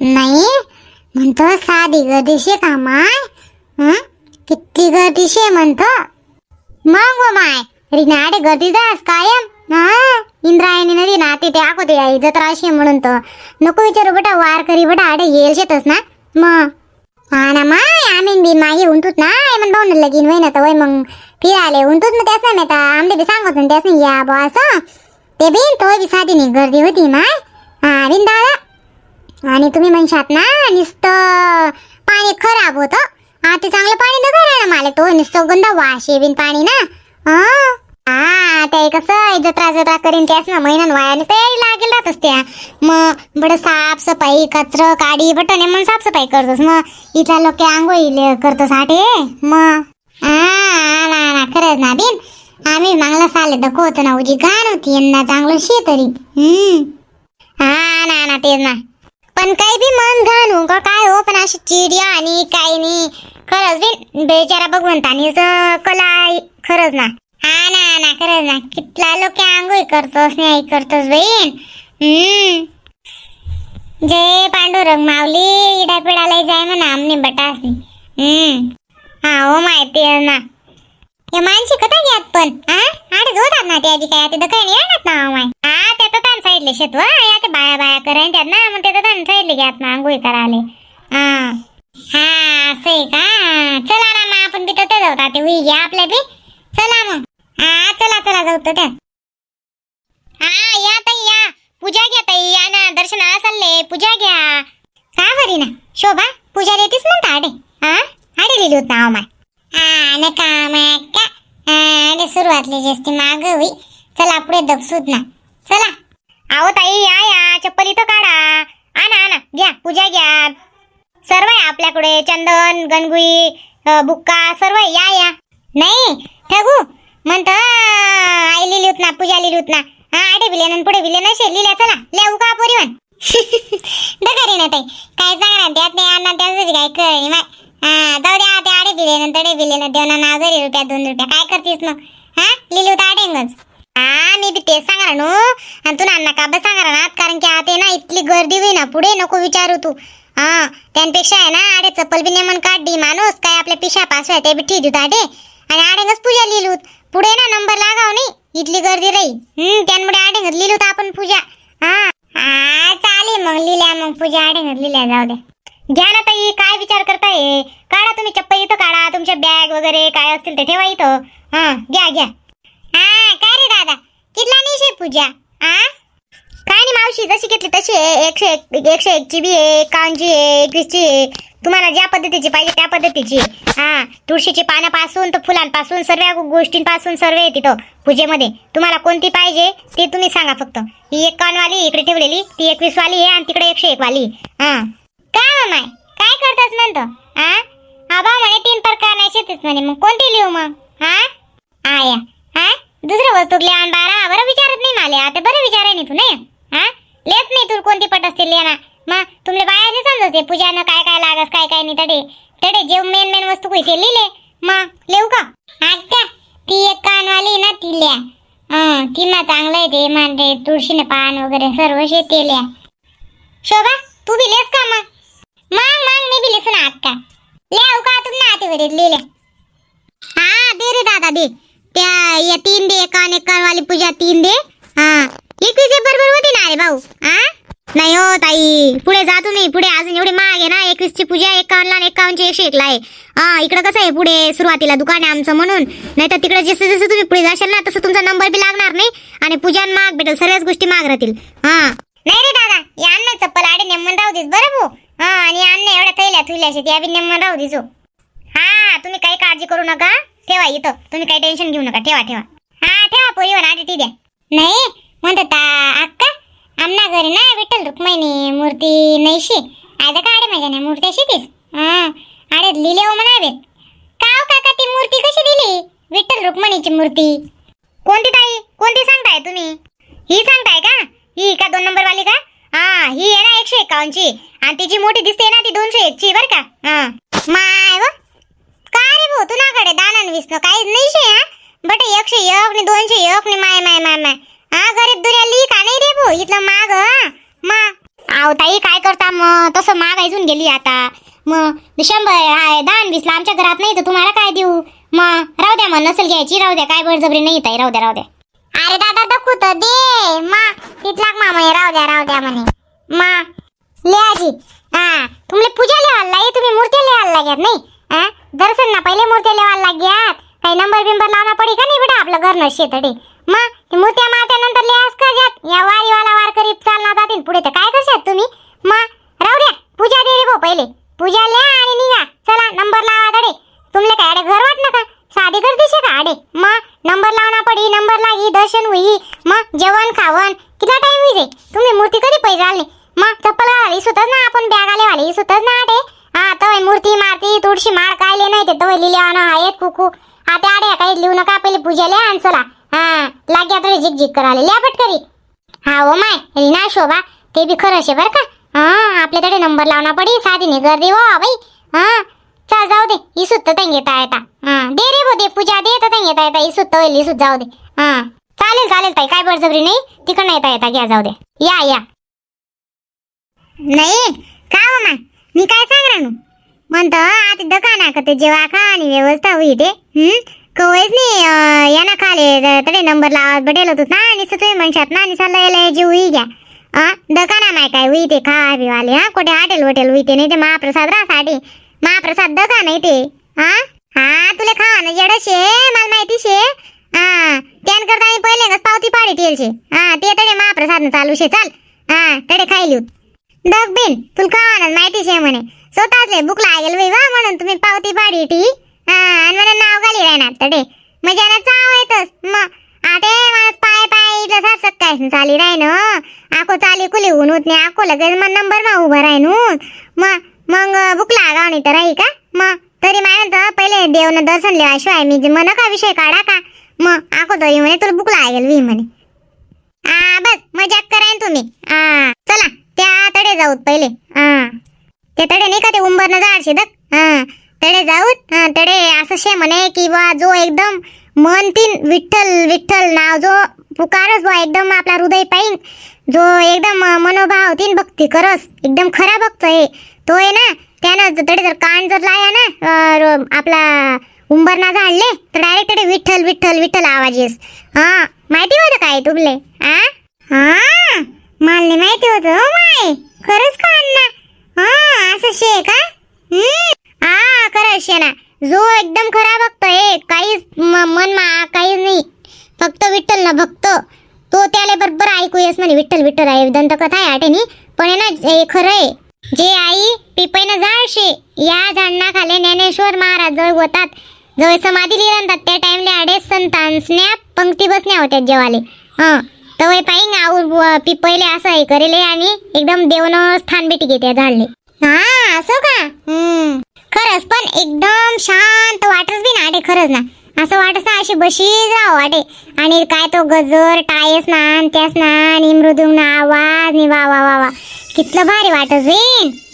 नाही? म्हणतो साधी गर्दीशी का माय? किती गर्दीशी म्हणतो. मग व माय रिनाडे गर्दी जास कायम? हा? इंद्रायणी नदी ना तिथे आखोते आई जत्रा अशी म्हणून तर नको विचारू बेटा वार करी बेटा आडे येल शेतच ना. मग हा ना माय आम्ही बी मागे उंटूत ना मग दोन लगीन वय ना तर वय मग. फिराले उंटूत ना त्याच नाही आता आमले बी सांगत ना त्याच नाही या बा असं. ते बी तो बी साधी नाही गर्दी होती माय. हा बिन दादा. आणि तुम्ही म्हणशात ना नुसतं पाणी खराब होतं. हा ते चांगलं पाणी नको ना मला तो नुसतं गंध वास बिन पाणी ना. हा? ते कसं जत्रा जत्रा करीन त्याच ना महिन्यान वायाने तयारी लागेल राहतच त्या. मग बड साफसफाई कचरं काडी बटने मग साफसफाई करतोस. मग इथला लोक आंघोळी करतोस आटे मग? हा ना ना खरंच ना बिन. आम्ही मागला साले दाखवतो ना उजी घाण होती यंदा चांगलं शे तरी हम्म हा ना ना तेच ना. पण काही बी मन घालू का काय हो पण अशी चिडिया आणि काय नाही. खरंच बी बेचारा भगवंतानी कला खरंच ना. हा ना ना खरंच ना. कितला लोक आंघोळ करतोस नाही करतोस बहीण. हम्म. जय पांडुरंग माऊली इडा पिडाला जाय म्हणा आमने बटासनी. हम्म. हा हो माहिती आहे ना. हे माणशी कथा घ्यात पण हा आडच होतात ना त्या आधी काय ते दखाने येणार ना हो माय. हा तर तान साईडले शेतवा या ते बाया बाया करायन त्यात ना मग ते तर तान साईडले घ्यात ना आंघोळी करायला. हा. हा असं आहे का? चला ना मग आपण बी तर जाऊ. ते उई घ्या आपल्या बी. चला मग. हा चला चला जाऊ तर त्या. हा या ताई या. पूजा घ्या ताई या ना. दर्शनाला चालले. पूजा घ्या. का बरी ना? शोभा पूजा देतीस म्हणता आडे? हा? आडे लिहिली होत नाव माय हा नका माय का सुरुवातली जास्ती मागवी चला पुढे दगसूत ना. चला. आहो ताई या या चप्पल इथं काढा. आणा आणा घ्या पूजा घ्या. सर्व आहे आपल्याकडे चंदन गणगुई बुक्का सर्व आहे. या या. नाही ठगू म्हणत आई लिहिली होत ना पूजा लिहिली होत ना. हा आठे बिले न पुढे बिले नसे लिहिल्या चला. लिहू का पोरी म्हण डकारी ना ताई. काय सांगणार त्यात नाही आणणार त्याचं काय कळणी माय. हा जाऊ द्या ते आडे दिले ना तडे दिले ना देवना नाव जरी रुपया दोन रुपया. काय करतीस मग? हा लिहिली होतं आडेंगच हा मी बी तेच सांगणार आणि तू नाना का बस सांगा ना? कारण की आता आहे ना इतली गर्दी होई ना पुढे नको विचारू तू. हा त्यांपेक्षा आहे ना आडे चप्पल बी नेमन काढली माणूस काय आपल्या पिशा पास ते बी ठीक होत आडे. आणि आडेंगच पूजा लिहिलूत पुढे ना नंबर लागाव नाही. इथली गर्दी राही हम्म त्यामुळे आडेंगच लिहिलूत आपण पूजा. हा. हा चालेल मग लिहिल्या मग पूजा आडेंगच लिहिल्या जाऊ दे. घ्या ना ताई काय विचार करताय? काढा तुम्ही चप्पल इथं काढा. तुमच्या बॅग वगैरे काय असतील ते ठेवा इथं. हा घ्या घ्या. हा काय रे दादा? कितला निशे पूजा? आ? काय नाही मावशी जशी घेतली तशी आहे. एकशे एक एकशे एकची बी आहे एकावन्नची आहे एकवीसची आहे. तुम्हाला ज्या पद्धतीची पाहिजे त्या पद्धतीची हा तुळशीची पानापासून तर फुलांपासून सर्व गोष्टींपासून सर्व आहे तिथं पूजेमध्ये. तुम्हाला कोणती पाहिजे ते तुम्ही सांगा फक्त. ही एक कानवाली इकडे ठेवलेली ती एकवीस वाली आहे आणि तिकडे एकशे एक वाली आहे. हा काय हो माय? काय करतास म्हणतो? हा आबा म्हणे तीन प्रकार नाही शेतीच म्हणे. मग कोणती लिहू मग? हा? आया. दुसऱ्या दुसरं वस्तू लिहा बारा बरं विचारत नाही मला. आता बरं विचाराय नाही तू नाही? हा? लेत नाही तू कोणती पट असते लिहा मग तुमले बायाने समजते. पूजानं काय काय लागस काय काय नाही तडे. तडे जे मेन मेन वस्तू काही ते लिहिले. मग लिहू का? आत्या ती एक कानवाली ना ती लिया हं ती ना चांगलं आहे ते. म्हणजे तुळशीने पान वगैरे सर्व शे लिया शोभा तू बी लेस का मग? मग मग मी बी लेस ना आत्या. ले का? तुम्ही आते वरील लिहिले. हा दे रे दादा दे. त्या या तीन दे कान एक कान वाली पूजा तीन दे. हा. एकवीस एक बरोबर होती ना रे भाऊ हा? नाही हो ताई. पुढे जा तुम्ही पुढे अजून एवढी महाग आहे ना एकवीस ची पूजा एकावन्नला एकावन्नची एकशे एकला आहे. हा इकडं कसं आहे पुढे सुरुवातीला दुकान आहे आमचं म्हणून. नाही तर तिकडे जसं जसं तुम्ही पुढे जाशाल ना तसं तुमचा नंबर बी लागणार नाही आणि पूजा महाग भेटेल सर्वच गोष्टी महाग राहतील. हा. नाही रे दादा या अन्न चप्पल आडे नेमन राहू देस बरं भाऊ. हा आणि अन्न एवढ्या थैल्या थुल्या शेती या बी नेमन राहू देसो हो. हा तुम्ही काही काळजी करू नका. ठेवा इथं. तुम्ही काही टेन्शन घेऊ नका. ठेवा ठेवा. हा ठेवा पोरीवर आधी द्या. नाही म्हणतात अक्का आमना घरी ना विठ्ठल रुक्मिणी मूर्ती नाहीशी आता काढे माझ्या नाही मूर्ती अशी तीच? अरे लिहिले हो म्हणावे. काव हो काका ती मूर्ती कशी दिली? विठ्ठल रुक्मिणीची मूर्ती. कोणती ताई? कोणती सांगताय तुम्ही? ही सांगताय का? ही का दोन नंबर वाली का? हा ही आहे ना एकशे एकावन्नची. आणि तिची मोठी दिसते ना ती दोनशे एकची बर का? हा. माय व हो रे भाऊ तुझ्याकडे दानन विसणं काहीच नाही शे हा? बट एकशे एक नि दोनशे एक नि माय माय माय माय. हा गरीब दुनिया ली का नाही रे भाऊ इथलं माग हा? मा. आव ताई काय करता मग तसं महागाईजून गेली आता. मग शंभर आहे दान विसला आमच्या घरात नाही तर तुम्हाला काय देऊ? मग राहू द्या मग नसेल घ्यायची राहू द्या काय बळजबरी नाही ताई राहू द्या राहू द्या. अरे दादा दखू तर दे मा. तिथला मामा राहू द्या राहू द्या म्हणे. मा. ले आजी. हा तुमले पूजा लिहायला लागे तुम्ही मूर्ती लिहायला लागत नाही? हा दर्शन ना पहिले मूर्ती लेवायला लाग्यात काही नंबर बिंबर लावणं पडी का नाही बेटा आपलं घर नसते तडे मग मूर्त्या माते लिहास का जात या वारीवाला वारकरी चालना जातील पुढे तर काय करशात तुम्ही मग राहू द्या पूजा दे रे भाऊ पहिले पूजा लिहा आणि निघा चला नंबर लावा तडे तुमले काय अडे घर वाट का साधी गर्दीशे का अडे मग नंबर लावना पडी नंबर लागी दर्शन होई मग जेवण खावण किती टाइम होई जाई तुम्ही मूर्ती कधी पैसे आले मग चप्पल घाली सुतच ना आपण बॅग आले वाली सुतच ना आटे हा तवय मूर्ती मारती तुळशी माळ कायले नाही ते तवय लिहिले आण आहेत कुकू. आता आडे काही लिहू नका पहिले पूजेले आण चला. हा लाग्या तरी झिक झिक करायला. लिया पटकरी. हा ओ माय ना शोभा ते बी खरं शे बर का? हा आपल्याकडे नंबर लावना पडी साधी नाही गर्दी हो बाई. हा चल जाऊ दे. ही सुत्त तंग येता येता. हा दे रे बो दे. पूजा दे तर तंग येता येता. ही सुत्त होईल ही सुत जाऊ दे. हा चालेल चालेल ताई. काय बळजबरी नाही. तिकडनं येता येता घ्या जाऊ दे. या या. नाही का हो, माय मी? काय सांग राणू म्हणतो आता दुकाना का ते जेव्हा खा आणि व्यवस्था होई ते? कवयच नाही याना या ना खाले तडे नंबर लावत बडेल होतो ना आणि तुम्ही म्हणशात ना आणि सल्ला यायला जीव होई घ्या हा दकाना माय काय होई ते खा बिवाले हा कुठे हॉटेल वटेल होई ते नाही ते महाप्रसाद रासाठी महाप्रसाद दका नाही ते. हा हा तुला खावा ना जेड शे मला माहिती शे. हा त्यान करता मी पहिले कस पावती पाडी तेलशे. हा ते तडे महाप्रसाद चालू शे चाल. हा तडे खाई दग बिन तुला का माहिती शे म्हणे? स्वतःच बुक लागेल वा म्हणून तुम्ही पावती पाडी टी हा आणि मला नाव घाली राहणार तडे म्हणजे ना चाव येतच मग आटे माणूस पाय पाय इथलं सात सक्काय चाली राय ना हो? आको चाली कुली ऊन होत नाही आको लगेच मग नंबर मा उभा राय नू मग मग बुक लागाव नाही तर राही का? मग तरी म्हणत पहिले देवनं दर्शन लिहाशिवाय मी जे मन का विषय काढा का? मग आको तरी म्हणे तुला बुक लागेल वी म्हणे. आ बस मजाक करायन तुम्ही. आ चला. त्या तडे जाऊत पहिले. हा. ते तडे नाही का ते उंबरनं जाड शिदक? हा. तडे जाऊत हा तडे असं शे म्हणे की बा जो एकदम मन तीन विठ्ठल विठ्ठल नाव जो पुकारस बा एकदम आपला हृदय पाहिन. जो एकदम मनोभाव तीन भक्ती करस एकदम खरा भक्त आहे. तो आहे ना त्यानं तडे जर कान जर लाया ना आपला उंबरना झाडले तर डायरेक्ट तडे विठ्ठल विठ्ठल विठ्ठल आवाज येस. हा. माहिती होतं काय तुमले? आ? हा? मला माहिती होतं हो माय. खरंच का अण्णा? हा असं शे का? हम्म. हा खरं शे ना जो एकदम खरा भक्त हे काहीच मन मा काहीच नाही. फक्त विठ्ठल ना भक्त. तो त्याला बरोबर ऐकू येस म्हणे विठ्ठल विठ्ठल आहे दंतकथा आहे आठेनी. पण आहे ना हे खरं आहे. जे आई पिपईनं जाळशे या झाडना खाले ज्ञानेश्वर महाराज जवळ होतात. जवळ समाधी लिहितात त्या टाइमले आडे संतांसन्या पंक्ती बसण्या होत्या जेवाले. हां. तवय पाहिन आऊ पिपईले असं हे करेले आणि एकदम देवनं स्थान भेटी घेते झाडले. हा असं का? हम्म. खरंच पण एकदम शांत वाटच बी ना आडे खरंच ना. असं वाटस ना अशी बशीच राव वाटे. आणि काय तो गजर टायस ना त्यास ना आणि मृदुंग ना आवाज नि वा वा वा वा. कितलं भारी वाटस बी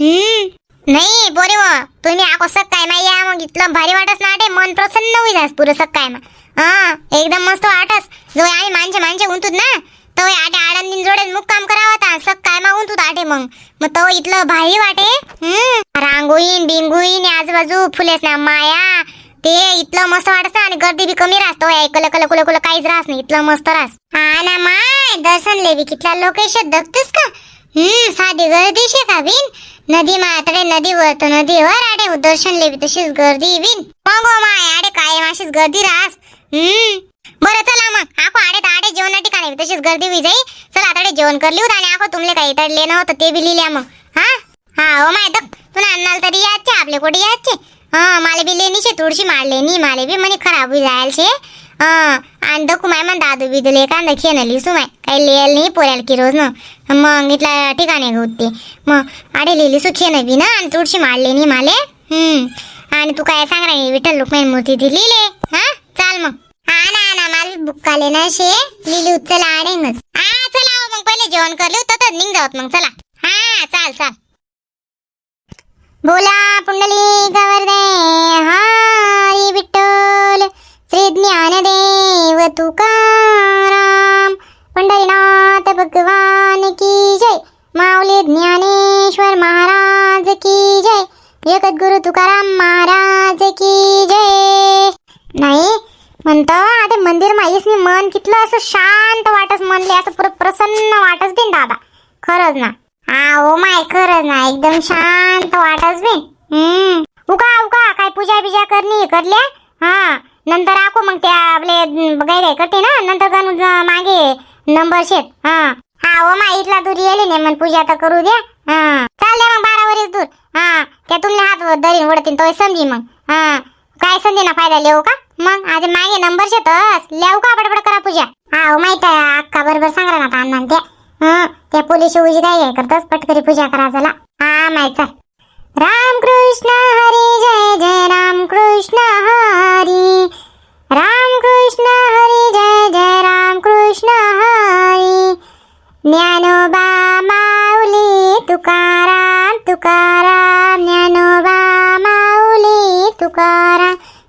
हम्म. नाही बोरे व तुम्ही आको सकाय मा या मग इतलं भारी वाटस ना मन प्रसन्न होईल जास पुरं सकाय मा हा एकदम मस्त वाटस. जो आहे माणसे माणसे उंतूत ना तो आटे आडंदीन जोडे मुक्काम करावा होता काय मा उंतूत आटे मग? मग तो इथलं भारी वाटे. हम्म रांगोईन बिंगोईन आजूबाजू फुलेस ना माया. ते इतलं मस्त वाटत आणि गर्दी बी कमी राहतो ऐकलं कल कुल कुल काहीच राहत नाही. इतलं मस्त राहस. हा ना माय दर्शन लेवी. कितला लोकेशन दगतेस का? हम्म साधी गर्दी शे का बिन? नदी मातडे नदीवर तर नदीवर आडे हो, दर्शन लेवी तशीच गर्दी बिन. मग हो, माय आडे काय माशीच गर्दी राहस. बरं चला मग. आखो आडे आडे जेवणा ठिकाणी. तशीच गर्दी होई जाई. चला आता जेवण करली होत आणि आखो तुमले काही तडले नव्हतं ते बी लिहिल्या मग. हा? हा हो माय दक तुला अन्नाला तरी याचे आपले कुठे याचे हा माले बी लेनी शे तुळशी मारले नी. माले बी म्हणे खराब होई जायल शे हा आणि दकू माय म्हण दादू बिदू एखादं खेळणं लिसू माय. काही लिहायला नाही पोऱ्याला की रोज न. मग इथल्या ठिकाणी होते. मग आडे लिहिली सु खेळणं बी ना आणि तुळशी मारले नी माले. हम्म. आणि तू काय सांग विठ्ठल लोकमान मूर्ती ती लिहिले हा? चाल मग. हा ना ना मला बुक्काले ना शे लिहिली चला आडेंगच हा चला हो, मग. पहिले जेवण करले होतं तर निघ जाऊत मग. चला. हा चाल चाल. बोला पुंडली दे हरी विठ्ठल. श्री ज्ञान देव तुकाराम. पंढरीनाथ भगवान की जय. माऊली ज्ञानेश्वर महाराज की जय. जगद्गुरु तुकाराम महाराज की जय नाही म्हणतो आता मंदिर माहीस मन कितलं असं शांत वाटस मनले असं पुरं प्रसन्न वाटस बिन दादा. खरंच ना. हा ओ माय खरंच ना. एकदम शांत वाटस बिन हम्म. उका उका काय पूजा बिजा करणी करल्या? हा. नंतर आको मग त्या आपले गाय करते ना? नंतर गण मागे नंबर शेत. हा. हा ओ माय इथला दूर येले नाही मग पूजा तर करू द्या. हा. चालले मग बारा वरीस दूर हा. त्या तुमले हात दरीन ओढतीन तो समजी मग. हा. काय संधी ना फायदा लेऊ का? मग आज मागे नंबर शेतस लिहू का बडबड करा पूजा? हा हो, माहीत आहे. अक्का बरोबर सांगा ना आता अण्णा त्या हं, त्या पोलीस उजी काय करतस पटकरी पूजा करा चला. हा माहीत राम कृष्ण हरी जय जय राम कृष्ण हरी.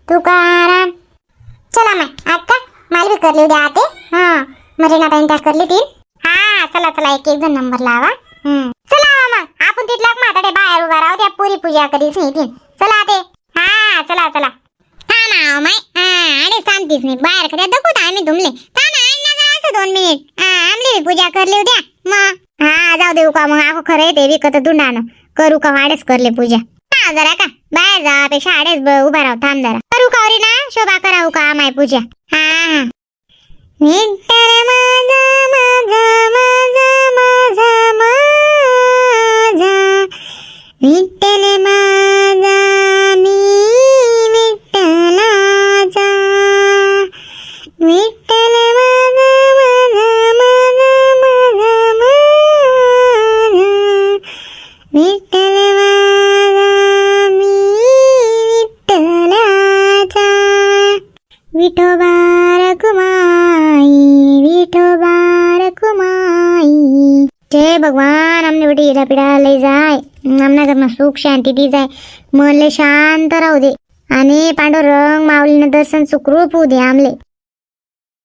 तुकाराम. चला मग आता मला बी करली उद्या आते हा मरीना ताईन त्या करली ती हा चला चला एक एक जण नंबर लावा. हम्म. चला मग आपण तिथला म्हाताडे बाहेर उभा राहू त्या पुरी पूजा करीस नाही ती चला आते हा चला चला. हा ना माय. हा आणि सांगतीस नाही बाहेर कधी दखूत आम्ही तुमले का ना अण्णा जा असं दोन मिनिट हा आमली बी पूजा करली उद्या मग. हा जाऊ देऊ का मग आखो खरं येते विकत दुंडानं करू का वाडेच करले पूजा. हा जरा का बाहेर जा पेक्षा आडेच उभा राहू थांब जरा. शोभा करावं का माय पूजा? हा विठ्ठल माझा माझा माझा माझा माझा विठ्ठल माझा मी विठ्ठलाचा. विठ्ठल माझा माझा माझा माझा माझा विठ्ठल विठोबा रखुमाई विठोबा रखुमाई जय भगवान आमने बेटी हिरा पिढा लय जाय. आमना घरनं सुख शांती दी जाय. मन लय शांत राहू दे. आणि पांडुरंग माऊलीनं दर्शन सुखरूप होऊ दे आमले.